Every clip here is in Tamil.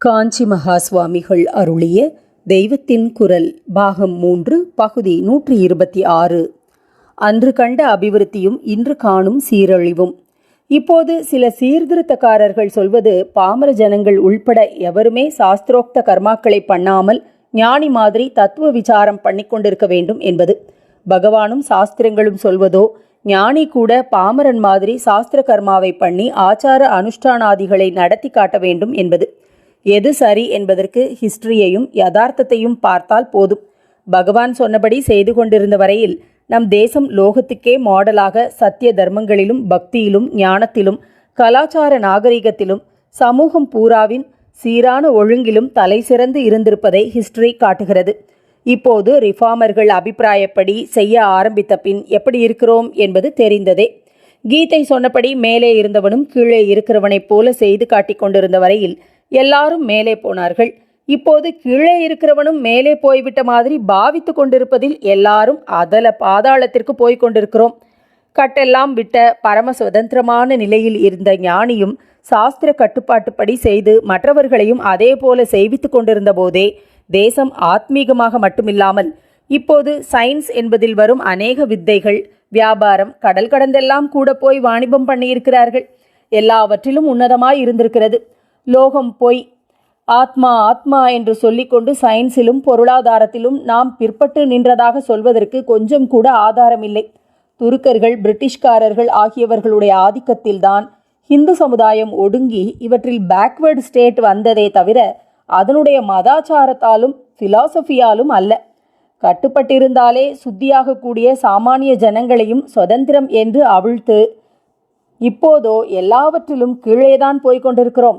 காஞ்சி மகா சுவாமிகள் அருளிய தெய்வத்தின் குரல் பாகம் மூன்று பகுதி நூற்றி இருபத்தி ஆறு. அன்று கண்ட அபிவிருத்தியும் இன்று காணும் சீரழிவும். இப்போது சில சீர்திருத்தக்காரர்கள் சொல்வது பாமர ஜனங்கள் உள்பட எவருமே சாஸ்திரோக்த கர்மாக்களை பண்ணாமல் ஞானி மாதிரி தத்துவ விசாரம் பண்ணிக்கொண்டிருக்க வேண்டும் என்பது. பகவானும் சாஸ்திரங்களும் சொல்வதோ ஞானி கூட பாமரன் மாதிரி சாஸ்திர கர்மாவை பண்ணி ஆச்சார அனுஷ்டானாதிகளை நடத்தி காட்ட வேண்டும் என்பது. எது சரி என்பதற்கு ஹிஸ்டரியையும் யதார்த்தத்தையும் பார்த்தால் போதும். பகவான் சொன்னபடி செய்து கொண்டிருந்த வரையில் நம் தேசம் லோகத்துக்கே மாடலாக சத்திய தர்மங்களிலும் பக்தியிலும் ஞானத்திலும் கலாச்சார நாகரிகத்திலும் சமூகம் பூராவின் சீரான ஒழுங்கிலும் தலை சிறந்து இருந்திருப்பதை ஹிஸ்டரி காட்டுகிறது. இப்போது ரிஃபார்மர்கள் அபிப்பிராயப்படி செய்ய ஆரம்பித்த பின் எப்படி இருக்கிறோம் என்பது தெரிந்ததே. கீதை சொன்னபடி மேலே இருந்தவனும் கீழே இருக்கிறவனைப் போல செய்து காட்டிக் கொண்டிருந்த வரையில் எல்லாரும் மேலே போனார்கள். இப்போது கீழே இருக்கிறவனும் மேலே போய்விட்ட மாதிரி பாவித்து கொண்டிருப்பதில் எல்லாரும் அதல பாதாளத்திற்கு போய் கொண்டிருக்கிறோம். கட்டெல்லாம் விட்ட பரம சுதந்திரமான நிலையில் இருந்த ஞானியும் சாஸ்திர கட்டுப்பாட்டுப்படி செய்து மற்றவர்களையும் அதே போல செய்வித்து கொண்டிருந்த போதே தேசம் ஆத்மீகமாக மட்டுமில்லாமல் இப்போது சயின்ஸ் என்பதில் வரும் அநேக வித்தைகள் வியாபாரம் கடல் கடந்தெல்லாம் கூட போய் வாணிபம் பண்ணியிருக்கிறார்கள். எல்லாவற்றிலும் உன்னதமாய் இருந்திருக்கிறது. லோகம் பொய். ஆத்மா ஆத்மா என்று சொல்லிக்கொண்டு சயின்ஸிலும் பொருளாதாரத்திலும் நாம் பிற்பட்டு நின்றதாக சொல்வதற்கு கொஞ்சம் கூட ஆதாரமில்லை. துருக்கர்கள் பிரிட்டிஷ்காரர்கள் ஆகியவர்களுடைய ஆதிக்கத்தில்தான் இந்து சமுதாயம் ஒடுங்கி இவற்றில் பேக்வேர்டு ஸ்டேட் வந்ததே தவிர அதனுடைய மதாச்சாரத்தாலும் ஃபிலாசபியாலும் அல்ல. கட்டுப்பட்டிருந்தாலே சுத்தியாகக்கூடிய சாமானிய ஜனங்களையும் சுதந்திரம் என்று அவிழ்த்து இப்போதோ எல்லாவற்றிலும் கீழேதான் போய்க்கொண்டிருக்கிறோம்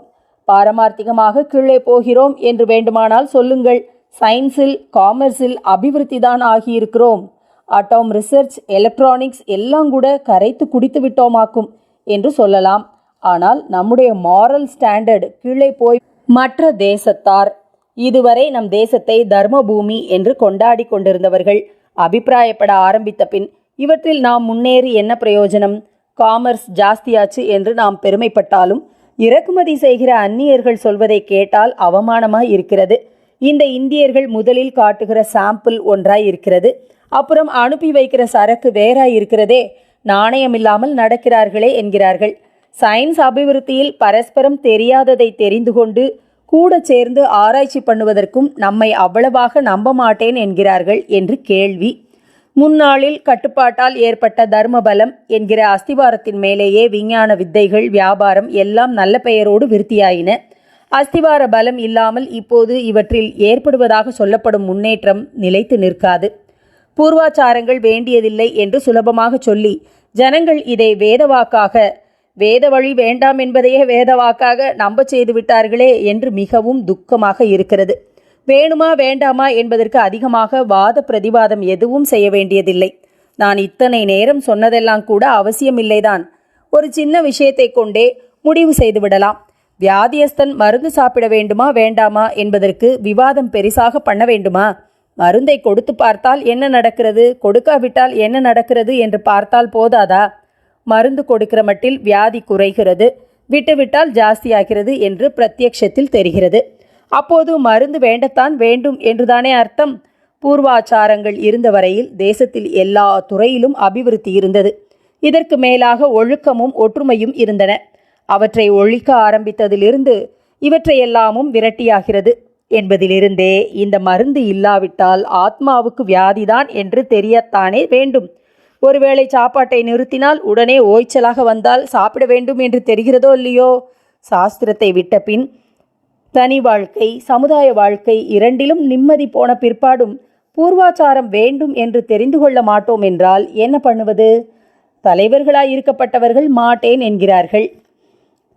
பாரமார்த்திகமாக கீழே போகிறோம் என்று வேண்டுமானால் சொல்லுங்கள். சயின்ஸில் காமர்ஸில் அபிவிருத்தி தான் ஆகியிருக்கிறோம். அட்டாம் ரிசர்ச் எலக்ட்ரானிக்ஸ் எல்லாம் கூட கரைத்து குடித்து விட்டோமாக்கும் என்று சொல்லலாம். ஆனால் நம்முடைய மாரல் ஸ்டாண்டர்ட் கீழே போய் மற்ற தேசத்தார். இதுவரை நம் தேசத்தை தர்மபூமி என்று கொண்டாடி கொண்டிருந்தவர்கள் அபிப்பிராயப்பட ஆரம்பித்த பின் இவற்றில் நாம் முன்னேறி என்ன பிரயோஜனம்? காமர்ஸ் ஜாஸ்தியாச்சு என்று நாம் பெருமைப்பட்டாலும் இறக்குமதி செய்கிற அந்நியர்கள் சொல்வதை கேட்டால் அவமானமாய் இருக்கிறது. இந்த இந்தியர்கள் முதலில் காட்டுகிற சாம்பிள் ஒன்றாய் இருக்கிறது. அப்புறம் அனுப்பி வைக்கிற சரக்கு வேறாய் இருக்கிறதே. நாணயமில்லாமல் நடக்கிறார்களே என்கிறார்கள். சயின்ஸ் அபிவிருத்தியில் பரஸ்பரம் தெரியாததை தெரிந்து கொண்டு கூட சேர்ந்து ஆராய்ச்சி பண்ணுவதற்கும் நம்மை அவ்வளவாக நம்ப மாட்டேன் என்கிறார்கள் என்று கேள்வி. முன்னாளில் கட்டுப்பாட்டால் ஏற்பட்ட தர்மபலம் என்கிற அஸ்திவாரத்தின் மேலேயே விஞ்ஞான வித்தைகள் வியாபாரம் எல்லாம் நல்ல பெயரோடு விருத்தியாயின. அஸ்திவார பலம் இல்லாமல் இப்போது இவற்றில் ஏற்படுவதாக சொல்லப்படும் முன்னேற்றம் நிலைத்து நிற்காது. பூர்வாச்சாரங்கள் வேண்டியதில்லை என்று சுலபமாக சொல்லி ஜனங்கள் இதை வேதவாக்காக வேத வழி வேண்டாம் என்பதையே வேதவாக்காக நம்ப செய்து விட்டார்களே என்று மிகவும் துக்கமாக இருக்கிறது. வேணுமா வேண்டாமா என்பதற்கு அதிகமாக வாத பிரதிவாதம் எதுவும் செய்ய வேண்டியதில்லை. நான் இத்தனை நேரம் சொன்னதெல்லாம் கூட அவசியமில்லைதான். ஒரு சின்ன விஷயத்தை கொண்டே முடிவு செய்து விடலாம். வியாதியஸ்தன் மருந்து சாப்பிட வேண்டுமா வேண்டாமா என்பதற்கு விவாதம் பெரிசாக பண்ண வேண்டுமா? மருந்தை கொடுத்து பார்த்தால் என்ன நடக்கிறது? கொடுக்காவிட்டால் என்ன நடக்கிறது என்று பார்த்தால் போதாதா? மருந்து கொடுக்கிற மட்டில் வியாதி குறைகிறது விட்டுவிட்டால் ஜாஸ்தியாகிறது என்று பிரத்யக்ஷத்தில் தெரிகிறது. அப்போது மருந்து வேண்டத்தான் வேண்டும் என்றுதானே அர்த்தம்? பூர்வாச்சாரங்கள் இருந்த வரையில் தேசத்தில் எல்லா துறையிலும் அபிவிருத்தி இருந்தது. இதற்கு மேலாக ஒழுக்கமும் ஒற்றுமையும் இருந்தன. அவற்றை ஒழிக்க ஆரம்பித்ததிலிருந்து இவற்றையெல்லாமும் விரட்டியாகிறது. என்பதிலிருந்தே இந்த மருந்து இல்லாவிட்டால் ஆத்மாவுக்கு வியாதிதான் என்று தெரியத்தானே வேண்டும். ஒருவேளை சாப்பாட்டை நிறுத்தினால் உடனே ஓய்ச்சலாக வந்தால் சாப்பிட வேண்டும் என்று தெரிகிறதோ இல்லையோ? சாஸ்திரத்தை விட்ட பின் தனி வாழ்க்கை சமுதாய வாழ்க்கை இரண்டிலும் நிம்மதி போன பிற்பாடும் பூர்வாச்சாரம் வேண்டும் என்று தெரிந்து கொள்ள மாட்டோம் என்றால் என்ன பண்ணுவது? தலைவர்களாய் இருக்கப்பட்டவர்கள் மாட்டேன் என்கிறார்கள்.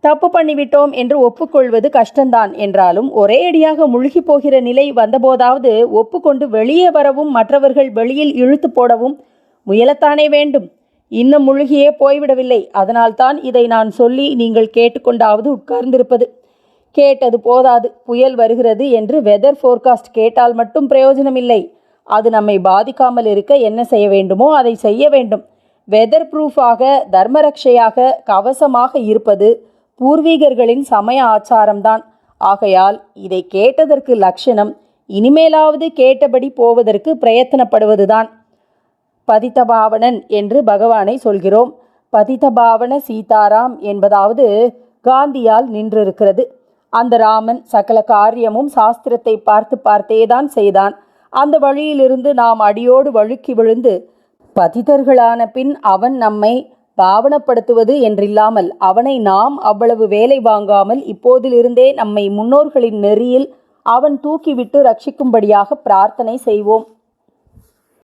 தப்பு பண்ணிவிட்டோம் என்று ஒப்புக்கொள்வது கஷ்டம்தான் என்றாலும் ஒரே அடியாக முழுகி போகிற நிலை வந்தபோதாவது ஒப்புக்கொண்டு வெளியே வரவும் மற்றவர்கள் வெளியில் இழுத்து போடவும் முயலத்தானே வேண்டும். இன்னும் முழுகியே போய்விடவில்லை. அதனால்தான் இதை நான் சொல்லி நீங்கள் கேட்டுக்கொண்டாவது உட்கார்ந்திருப்பது. கேட்டது போதாது. புயல் வருகிறது என்று வெதர் ஃபோர்காஸ்ட் கேட்டால் மட்டும் பிரயோஜனமில்லை. அது நம்மை பாதிக்காமல் இருக்க என்ன செய்ய வேண்டுமோ அதை செய்ய வேண்டும். வெதர் ப்ரூஃபாக தர்மரக்ஷையாக கவசமாக இருப்பது பூர்வீகர்களின் சமய ஆச்சாரம்தான். ஆகையால் இதை கேட்டதற்கு லட்சணம் இனிமேலாவது கேட்டபடி போவதற்கு பிரயத்தனப்படுவதுதான். பதித்தபாவனன் என்று பகவானை சொல்கிறோம். பதித்தபாவன சீதாராம் என்பதாவது காந்தியால் நின்றிருக்கிறது. அந்த ராமன் சகல காரியமும் சாஸ்திரத்தை பார்த்து பார்த்தேதான் செய்தான். அந்த வழியிலிருந்து நாம் அடியோடு வழுக்கி விழுந்து பதிதர்களான பின் அவன் நம்மை பாவனப்படுத்துவது என்றில்லாமல் அவனை நாம் அவ்வளவு வேலை வாங்காமல் இப்போதிலிருந்தே நம்மை முன்னோர்களின் நெறியில் அவன் தூக்கிவிட்டு ரட்சிக்கும்படியாக பிரார்த்தனை செய்வோம்.